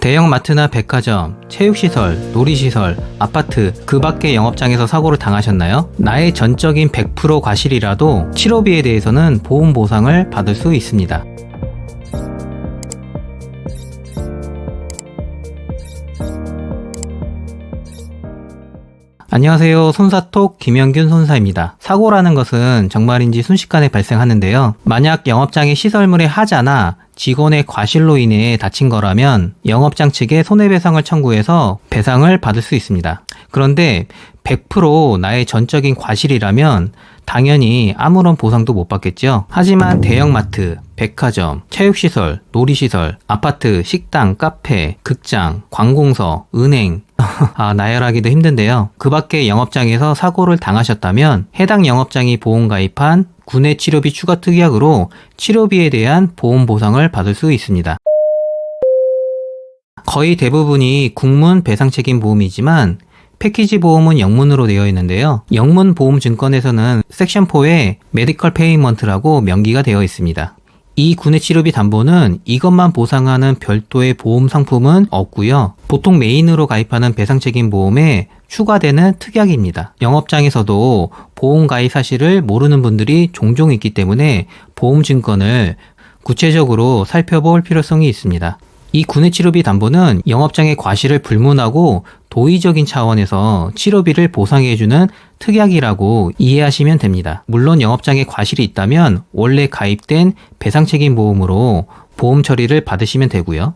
대형 마트나 백화점, 체육시설, 놀이시설, 아파트, 그 밖의 영업장에서 사고를 당하셨나요? 나의 전적인 100% 과실이라도 치료비에 대해서는 보험 보상을 받을 수 있습니다. 안녕하세요. 손사톡 김영균 손사입니다. 사고라는 것은 정말인지 순식간에 발생하는데요. 만약 영업장의 시설물의 하자나 직원의 과실로 인해 다친 거라면 영업장 측에 손해배상을 청구해서 배상을 받을 수 있습니다. 그런데 100% 나의 전적인 과실이라면 당연히 아무런 보상도 못 받겠죠. 하지만 대형마트, 백화점, 체육시설, 놀이시설, 아파트, 식당, 카페, 극장, 관공서, 은행, 아, 나열하기도 힘든데요. 그 밖에 영업장에서 사고를 당하셨다면 해당 영업장이 보험 가입한 구내 치료비 추가 특약으로 치료비에 대한 보험 보상을 받을 수 있습니다. 거의 대부분이 국문 배상 책임 보험이지만 패키지 보험은 영문으로 되어 있는데요. 영문 보험 증권에서는 섹션 4에 메디컬 페이먼트라고 명기가 되어 있습니다. 이 구내 치료비 담보는 이것만 보상하는 별도의 보험 상품은 없고요. 보통 메인으로 가입하는 배상 책임 보험에 추가되는 특약입니다. 영업장에서도 보험 가입 사실을 모르는 분들이 종종 있기 때문에 보험 증권을 구체적으로 살펴볼 필요성이 있습니다. 이 구내 치료비 담보는 영업장의 과실을 불문하고 도의적인 차원에서 치료비를 보상해주는 특약이라고 이해하시면 됩니다. 물론 영업장에 과실이 있다면 원래 가입된 배상 책임 보험으로 보험 처리를 받으시면 되고요.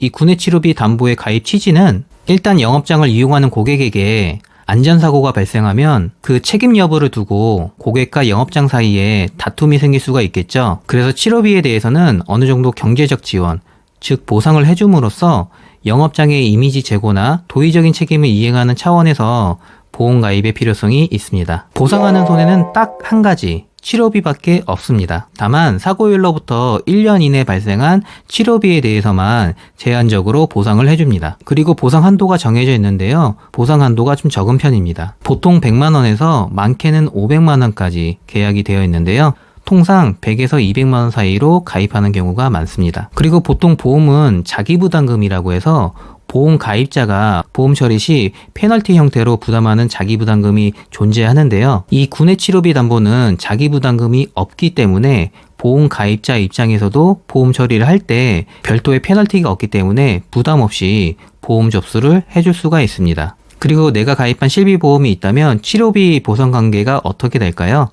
이 구내 치료비 담보의 가입 취지는 일단 영업장을 이용하는 고객에게 안전사고가 발생하면 그 책임 여부를 두고 고객과 영업장 사이에 다툼이 생길 수가 있겠죠. 그래서 치료비에 대해서는 어느 정도 경제적 지원, 즉 보상을 해줌으로써 영업장의 이미지 제고나 도의적인 책임을 이행하는 차원에서 보험 가입의 필요성이 있습니다. 보상하는 손해는 딱 한 가지, 치료비밖에 없습니다. 다만 사고일로부터 1년 이내 발생한 치료비에 대해서만 제한적으로 보상을 해줍니다. 그리고 보상 한도가 정해져 있는데요. 보상 한도가 좀 적은 편입니다. 보통 100만 원에서 많게는 500만 원까지 계약이 되어 있는데요. 통상 100에서 200만 원 사이로 가입하는 경우가 많습니다. 그리고 보통 보험은 자기부담금이라고 해서 보험 가입자가 보험 처리 시 페널티 형태로 부담하는 자기부담금이 존재하는데요. 이 구내 치료비 담보는 자기부담금이 없기 때문에 보험 가입자 입장에서도 보험 처리를 할 때 별도의 페널티가 없기 때문에 부담 없이 보험 접수를 해줄 수가 있습니다. 그리고 내가 가입한 실비보험이 있다면 치료비 보상 관계가 어떻게 될까요?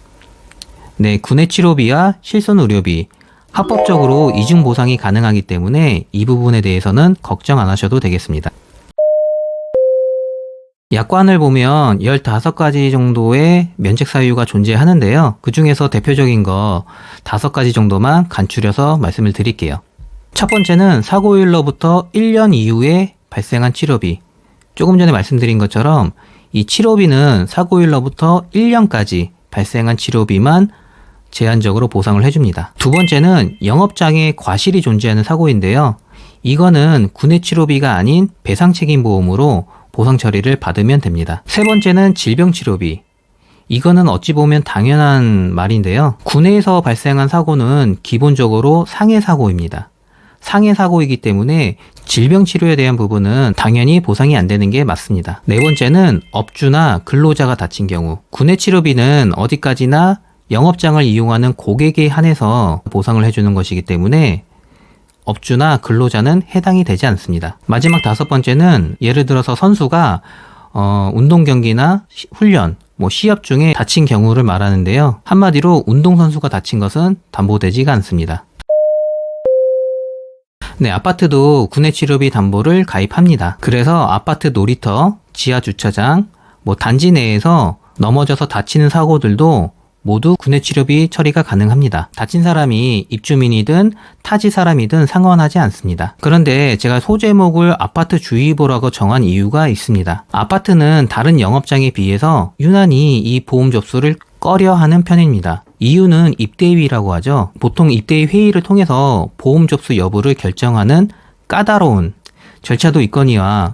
네, 구내 치료비와 실손 의료비, 합법적으로 이중 보상이 가능하기 때문에 이 부분에 대해서는 걱정 안 하셔도 되겠습니다. 약관을 보면 15가지 정도의 면책 사유가 존재하는데요. 그 중에서 대표적인 거 5가지 정도만 간추려서 말씀을 드릴게요. 첫 번째는 사고일로부터 1년 이후에 발생한 치료비. 조금 전에 말씀드린 것처럼 이 치료비는 사고일로부터 1년까지 발생한 치료비만 제한적으로 보상을 해줍니다. 두 번째는 영업장에 과실이 존재하는 사고인데요. 이거는 군의 치료비가 아닌 배상 책임 보험으로 보상 처리를 받으면 됩니다. 세 번째는 질병 치료비. 이거는 어찌 보면 당연한 말인데요. 군내에서 발생한 사고는 기본적으로 상해 사고입니다. 상해 사고이기 때문에 질병 치료에 대한 부분은 당연히 보상이 안 되는 게 맞습니다. 네 번째는 업주나 근로자가 다친 경우 군내 치료비는 어디까지나 영업장을 이용하는 고객에 한해서 보상을 해주는 것이기 때문에 업주나 근로자는 해당이 되지 않습니다. 마지막 다섯 번째는 예를 들어서 선수가 어, 운동 경기나 시, 훈련, 뭐 시합 중에 다친 경우를 말하는데요. 한마디로 운동 선수가 다친 것은 담보되지가 않습니다. 네, 아파트도 군내 치료비 담보를 가입합니다. 그래서 아파트 놀이터, 지하 주차장, 뭐 단지 내에서 넘어져서 다치는 사고들도 모두 군내 치료비 처리가 가능합니다. 다친 사람이 입주민이든 타지 사람이든 상관하지 않습니다. 그런데 제가 소제목을 아파트 주의보라고 정한 이유가 있습니다. 아파트는 다른 영업장에 비해서 유난히 이 보험 접수를 꺼려 하는 편입니다. 이유는 입대위라고 하죠. 보통 입대위 회의를 통해서 보험 접수 여부를 결정하는 까다로운 절차도 있거니와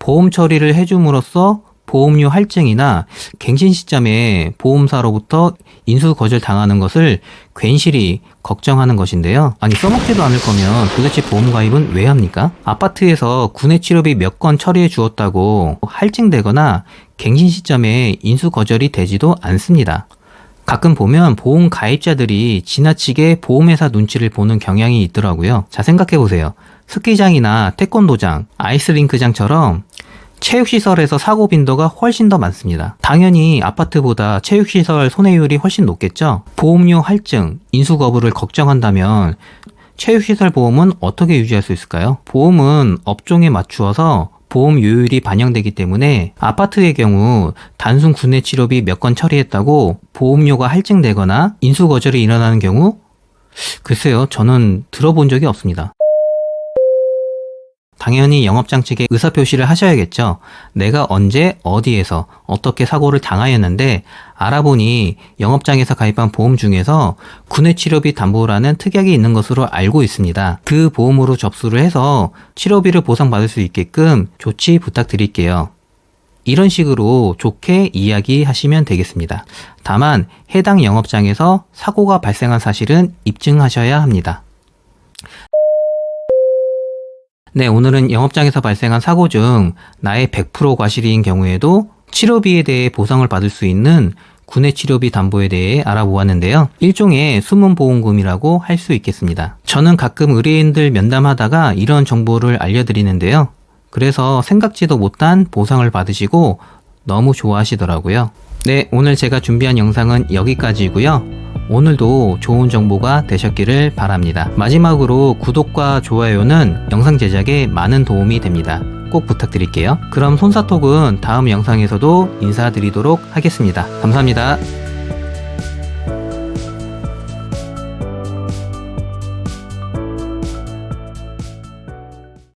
보험 처리를 해줌으로써 보험료 할증이나 갱신 시점에 보험사로부터 인수 거절 당하는 것을 괜시리 걱정하는 것인데요. 아니 써먹지도 않을 거면 도대체 보험 가입은 왜 합니까? 아파트에서 군의 치료비 몇 건 처리해 주었다고 할증되거나 갱신 시점에 인수 거절이 되지도 않습니다. 가끔 보면 보험 가입자들이 지나치게 보험회사 눈치를 보는 경향이 있더라고요. 자, 생각해 보세요. 스키장이나 태권도장, 아이스링크장처럼 체육시설에서 사고 빈도가 훨씬 더 많습니다. 당연히 아파트보다 체육시설 손해율이 훨씬 높겠죠? 보험료 할증, 인수 거부를 걱정한다면 체육시설 보험은 어떻게 유지할 수 있을까요? 보험은 업종에 맞추어서 보험 요율이 반영되기 때문에 아파트의 경우 단순 군내 치료비 몇 건 처리했다고 보험료가 할증되거나 인수 거절이 일어나는 경우 글쎄요 저는 들어본 적이 없습니다. 당연히 영업장 측에 의사표시를 하셔야겠죠. 내가 언제 어디에서 어떻게 사고를 당하였는데 알아보니 영업장에서 가입한 보험 중에서 군의 치료비 담보라는 특약이 있는 것으로 알고 있습니다. 그 보험으로 접수를 해서 치료비를 보상받을 수 있게끔 조치 부탁드릴게요. 이런 식으로 좋게 이야기하시면 되겠습니다. 다만 해당 영업장에서 사고가 발생한 사실은 입증하셔야 합니다. 네, 오늘은 영업장에서 발생한 사고 중 나의 100% 과실인 경우에도 치료비에 대해 보상을 받을 수 있는 군의 치료비 담보에 대해 알아보았는데요. 일종의 숨은 보험금이라고 할 수 있겠습니다. 저는 가끔 의뢰인들 면담하다가 이런 정보를 알려드리는데요. 그래서 생각지도 못한 보상을 받으시고 너무 좋아하시더라고요. 네, 오늘 제가 준비한 영상은 여기까지고요. 오늘도 좋은 정보가 되셨기를 바랍니다. 마지막으로 구독과 좋아요는 영상 제작에 많은 도움이 됩니다. 꼭 부탁드릴게요. 그럼 손사톡은 다음 영상에서도 인사드리도록 하겠습니다. 감사합니다.